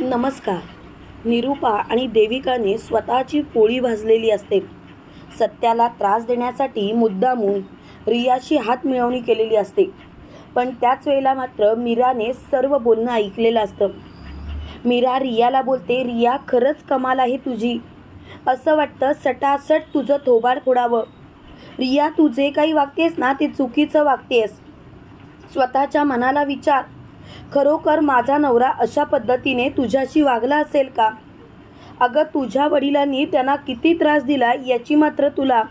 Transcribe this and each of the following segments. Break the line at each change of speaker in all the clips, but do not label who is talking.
नमस्कार. निरूपा आणि देविकाने स्वतःची पोळी भाजलेली असते. सत्याला त्रास देण्यासाठी मुद्दामून रियाशी हात मिळवणी केलेली असते. पण त्याच वेळेला मात्र मीराने सर्व बोलणं ऐकलेलं असतं. मीरा रियाला बोलते रिया खरंच कमाल आहे तुझी. असं वाटतं सटासट तुझं थोबाड फोडावं. रिया तू जे काही वागतेस ना ते चुकीचं वागतेस. स्वतःच्या मनाला विचार. खरोखर माझा नवरा अशा पद्धतीने तुझ्याशी वागला असेल का? अगं तुझ्या वडिलांनी त्यांना किती त्रास दिला याची मात्र तुला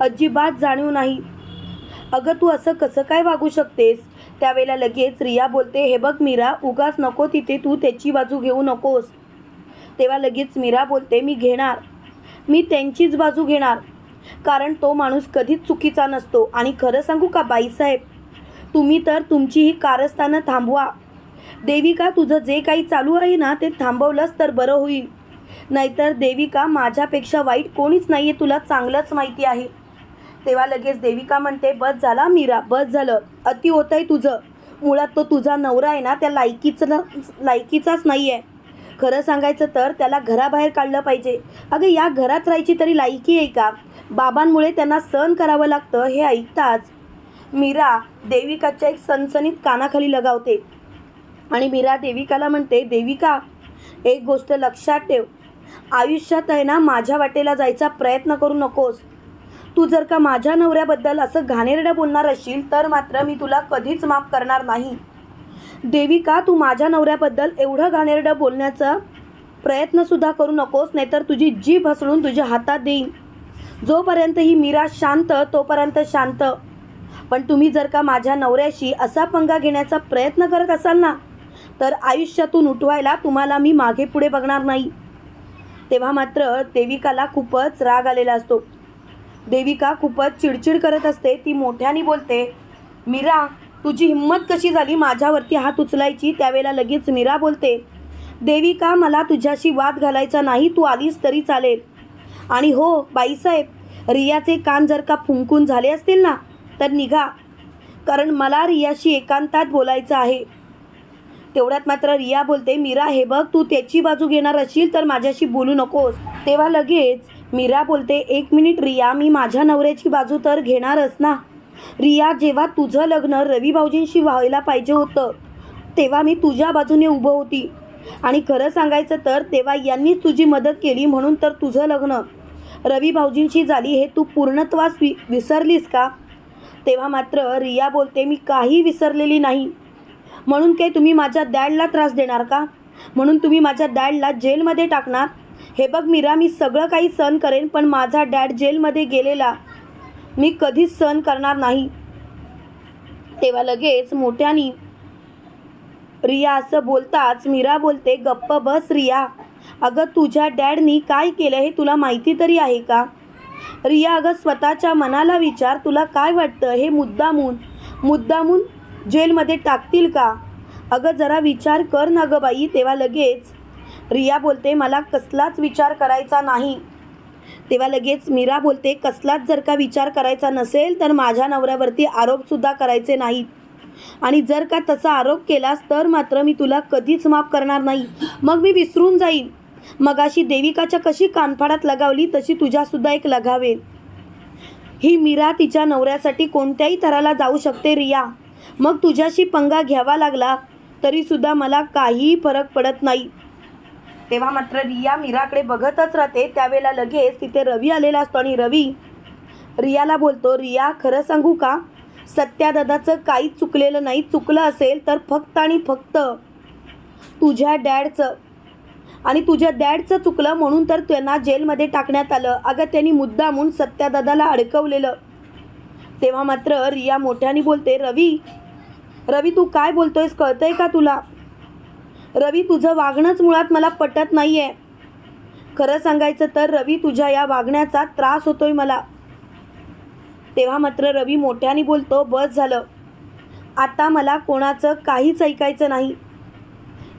अजिबात जाणीव नाही. अगं तू असं कसं काय वागू शकतेस? त्यावेळेला लगेच रिया बोलते हे बघ मीरा उगाच नको तिथे तू त्याची बाजू घेऊ नकोस. तेव्हा लगेच मीरा बोलते मी घेणार. मी त्यांचीच बाजू घेणार. कारण तो माणूस कधीच चुकीचा नसतो. आणि खरं सांगू का बाईसाहेब? तुम्ही तर तुमची ही कारस्थानं थांबवा. देविका तुझं जे काही चालू आहे ना ते थांबवलंच तर बरं होईल. नाहीतर देविका माझ्यापेक्षा वाईट कोणीच नाही आहे तुला चांगलंच माहिती आहे. तेव्हा लगेच देविका म्हणते बस झाला मीरा बस झालं. अति होत आहे तुझं. मुळात तो तुझा नवरा आहे ना त्या लायकीचं लायकीचाच नाही आहे खरं सांगायचं तर त्याला घराबाहेर काढलं पाहिजे. अगं या घरात राहायची तरी लायकी आहे का? बाबांमुळे त्यांना सहन करावं लागतं हे ऐकताच मीरा देविकाच्या एक सनसनीत कानाखाली लगावते. आणि मीरा देविकाला म्हणते देविका एक गोष्ट लक्षात ठेव. आयुष्यात आहे ना माझ्या वाटेला जायचा प्रयत्न करू नकोस. तू जर का माझ्या नवऱ्याबद्दल असं घाणेरडं बोलणार असशील तर मात्र मी तुला कधीच माफ करणार नाही. देविका तू माझ्या नवऱ्याबद्दल एवढं घाणेरडं बोलण्याचा प्रयत्नसुद्धा करू नकोस नाहीतर तुझी जीभ हसळून तुझ्या हातात देईन. जोपर्यंत ही मीरा शांत तोपर्यंत शांत. पण तुम्ही जर का माझ्या नवऱ्याशी असा पंगा घेण्याचा प्रयत्न करत असाल ना तर आयुष्यातून उठवायला तुम्हाला मी मागे पुढे बघणार नाही. तेव्हा मात्र देविकाला खूपच राग आलेला असतो. देविका खूपच चिडचिड करत असते. ती मोठ्याने बोलते मीरा तुझी हिंमत कशी झाली? माझ्यावरती हात उचलायची? त्यावेळेला लगेच मीरा बोलते देविका मला तुझ्याशी वाद घालायचा नाही. तू आलीस तरी चालेल. आणि हो बाईसाहेब रियाचे कान जर का फुंकून झाले असतील ना तर निघा. कारण मला रियाशी एकांतात बोलायचं आहे. तेवढ्यात मात्र रिया बोलते मीरा हे बघ तू त्याची बाजू घेणार असशील तर माझ्याशी बोलू नकोस. तेव्हा लगेच मीरा बोलते एक मिनिट रिया मी माझ्या नवऱ्याची बाजू तर घेणारच ना. रिया जेव्हा तुझं लग्न रवी भाऊजींशी व्हायला पाहिजे होतं तेव्हा मी तुझ्या बाजूने उभं होती. आणि खरं सांगायचं तर तेव्हा यांनीच तुझी मदत केली म्हणून तर तुझं लग्न रवी भाऊजींशी झाली हे तू पूर्णत्वास वि विसरलीस का? तेव्हा मात्र रिया बोलते मी काही विसरलेली नाही. म्हणून काय तुम्ही माझ्या डॅडला त्रास देणार का? म्हणून तुम्ही माझ्या डॅडला जेलमध्ये टाकणार? हे बघ मीरा मी सगळं काही सहन करेन पण माझा डॅड जेलमध्ये गेलेला. मी कधीच सहन करणार नाही. तेव्हा लगेच मोठ्यानी रिया असं बोलताच मीरा बोलते गप्प बस रिया. अगं तुझ्या डॅडनी काय केलं हे तुला माहिती तरी आहे का? रिया अगं स्वतःच्या मनाला विचार तुला काय वाटतं? हे मुद्दामून मुद्दामून जेलमध्ये टाकतील का? अगं जरा विचार कर ना गं बाई तेव्हा लगेच. रिया बोलते मला कसलाच विचार करायचा नाही. तेव्हा लगेच मीरा बोलते कसलाच जर का विचार करायचा नसेल तर माझ्या नवऱ्यावरती आरोपसुद्धा करायचे नाहीत. आणि जर का तसा आरोप केलास तर मात्र मी तुला कधीच माफ करणार नाही. मग मी विसरून जाईन. मगाशी देविकाच्या कशी कानफाडात लगावली तशी तुझ्यासुद्धा एक लगावेल ही मीरा तिच्या नवऱ्यासाठी कोणत्याही थराला जाऊ शकते रिया. मग तुझ्याशी पंगा घ्यावा लागला तरीसुद्धा मला काहीही फरक पडत नाही. तेव्हा मात्र रिया मीराकडे बघतच राहते. त्यावेळेला लगेच तिथे रवी आलेला असतो आणि रवी रियाला बोलतो रिया खरं सांगू का? सत्यादादाचं काहीच चुकलेलं नाही. चुकलं असेल तर फक्त आणि फक्त तुझ्या डॅडचं आणि तुझ्या डॅडचं चुकलं म्हणून तर त्यांना जेलमध्ये टाकण्यात आलं. अगं त्यांनी मुद्दा म्हणून सत्यादादाला अडकवलेलं. तेव्हा मात्र रिया मोठ्याने बोलते रवी रवी तू काय बोलतोयस? कळतंय का तुला? रवी तुझं वागणंच मुळात मला पटत नाही आहे खरं सांगायचं तर रवी तुझ्या या वागण्याचा त्रास होतोय मला. तेव्हा मात्र रवी मोठ्याने बोलतो बस झालं. आता मला कोणाचं काहीच ऐकायचं नाही.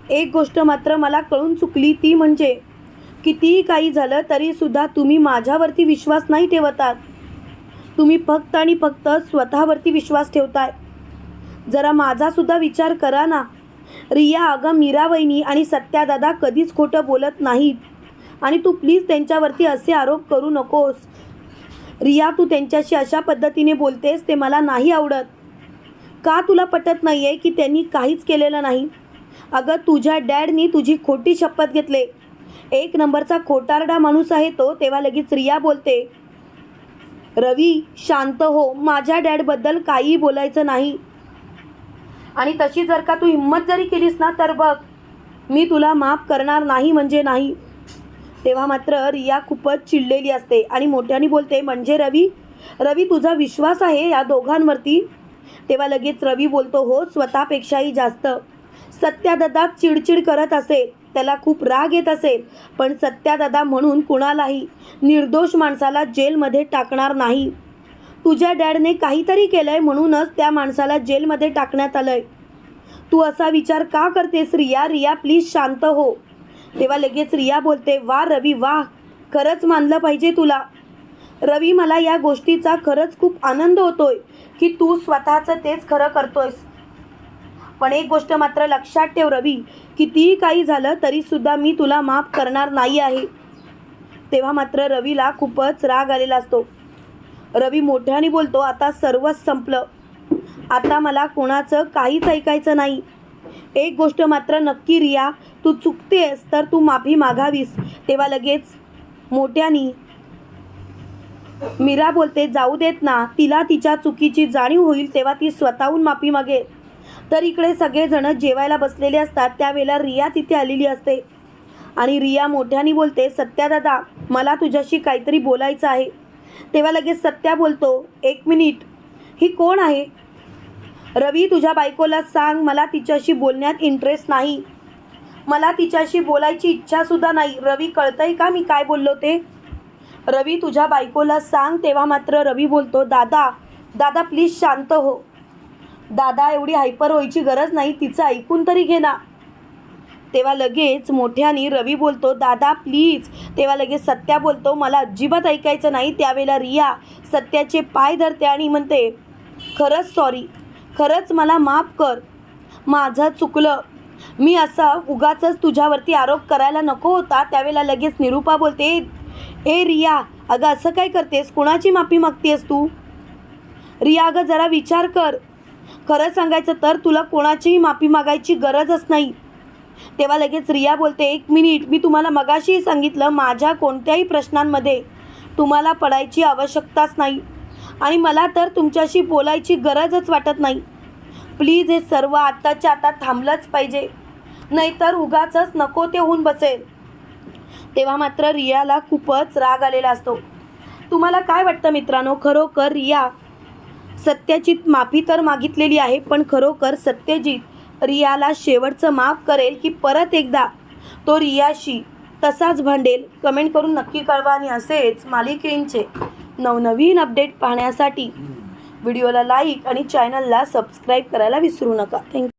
एक गोष्ट मात्र मला कळून चुकली ती म्हणजे कितीही काही झालं तरीसुद्धा तुम्ही माझ्यावरती विश्वास नाही ठेवतात. तुम्ही फक्त आणि फक्त स्वतःवरती विश्वास ठेवताय. जरा माझासुद्धा विचार करा ना. रिया अगं मीरा वहिनी आणि सत्यादादा कधीच खोटं बोलत नाहीत. आणि तू प्लीज त्यांच्यावरती असे आरोप करू नकोस. रिया तू त्यांच्याशी अशा पद्धतीने बोलतेस ते मला नाही आवडत. का तुला पटत नाही आहे की त्यांनी काहीच केलेलं नाही? अगं तुझ्या डॅडनी तुझी खोटी शपथ घेतले. एक नंबरचा खोटारडा माणूस आहे तो तेव्हा लगेच रिया बोलते रवी शांत हो माझ्या डॅडबद्दल काहीही बोलायचं नाही. आणि तशी जर का तू हिंमत जरी केलीस ना तर बघ मी तुला माफ करणार नाही म्हणजे नाही. तेव्हा मात्र रिया खूपच चिडलेली असते आणि मोठ्याने बोलते म्हणजे रवी रवी तुझा विश्वास आहे या दोघांवरती? तेव्हा लगेच रवी बोलतो हो स्वतःपेक्षाही जास्त. सत्यादादा चिडचिड करत असेल त्याला खूप राग येत असेल पण सत्यादादा म्हणून कुणालाही निर्दोष माणसाला जेलमध्ये टाकणार नाही. तुझ्या डॅडने काहीतरी केलंय म्हणूनच त्या माणसाला जेलमध्ये टाकण्यात आलंय. तू असा विचार का करतेस रिया? रिया प्लीज शांत हो. तेव्हा लगेच रिया बोलते वा रवी वा. खरंच मानलं पाहिजे तुला. रवी मला या गोष्टीचा खरंच खूप आनंद होतोय की तू स्वतःचं तेच खरं करतोयस. पण एक गोष्ट मात्र लक्षात ठेव रवी कितीही काही झालं तरीसुद्धा मी तुला माफ करणार नाही आहे. तेव्हा मात्र रवीला खूपच राग आलेला असतो. रवी मोठ्याने बोलतो आता सर्वच संपलं. आता मला कोणाचं काहीच ऐकायचं नाही. एक गोष्ट मात्र नक्की रिया तू चुकतेस तर तू माफी मागावीस. तेव्हा लगेच मोठ्यानी मीरा बोलते जाऊ देत ना तिला तिच्या चुकीची जाणीव होईल तेव्हा ती स्वतःहून माफी मागेल. तर इकडे सगळेजण जेवायला बसलेले असतात. त्यावेळेला रिया तिथे आलेली असते. आणि रिया मोठ्याने बोलते सत्यादादा मला तुझ्याशी काहीतरी बोलायचं आहे. तेव्हा लगेच सत्या बोलतो एक मिनिट ही कोण आहे? रवी तुझ्या बायकोला सांग मला तिच्याशी बोलण्यात इंटरेस्ट नाही. मला तिच्याशी बोलायची इच्छासुद्धा नाही. रवी कळतंय का मी काय बोललो ते? रवी तुझ्या बायकोला सांग. तेव्हा मात्र रवी बोलतो दादा दादा प्लीज शांत हो. दादा एवढी हायपर व्हायची गरज नाही तिचं ऐकून तरी घे ना. तेव्हा लगेच मोठ्याने रवी बोलतो दादा प्लीज तेव्हा लगेच सत्या बोलतो मला अजिबात ऐकायचं नाही त्यावेळेला रिया सत्याचे पाय धरते आणि म्हणते खरंच सॉरी खरंच मला माफ कर माझं चुकलं. मी असा उगाच तुझ्यावरती आरोप करायला नको होता. त्यावेळेला लगेच निरूपा बोलते ए रिया अगं असं काय करतेस? कुणाची माफी मागतेस तू? रिया अगं जरा विचार कर. खरं सांगायचं तर तुला कोणाचीही माफी मागायची गरजच नाही. तेव्हा लगेच रिया बोलते एक मिनिट मी तुम्हाला मगाशीही सांगितलं माझ्या कोणत्याही प्रश्नांमध्ये तुम्हाला पडायची आवश्यकताच नाही आणि मला तर तुमच्याशी बोलायची गरजच वाटत नाही. प्लीज हे सर्व आत्ताच्या आता थांबलंच पाहिजे नाहीतर उगाचच नको ते होऊन बसेल. तेव्हा मात्र रियाला खूपच राग आलेला असतो. तुम्हाला काय वाटतं मित्रांनो? खरोखर रिया सत्याजित माफी तर मागितलेली आहे पण खरोखर सत्यजित रियाला शेवटचं माफ करेल की परत एकदा तो रियाशी तसाच भांडेल? कमेंट करून नक्की कळवा आणि असेच मालिकेंचे नवनवीन अपडेट पाहण्यासाठी व्हिडिओला लाईक आणि चॅनलला सबस्क्राईब करायला विसरू नका. थँक्यू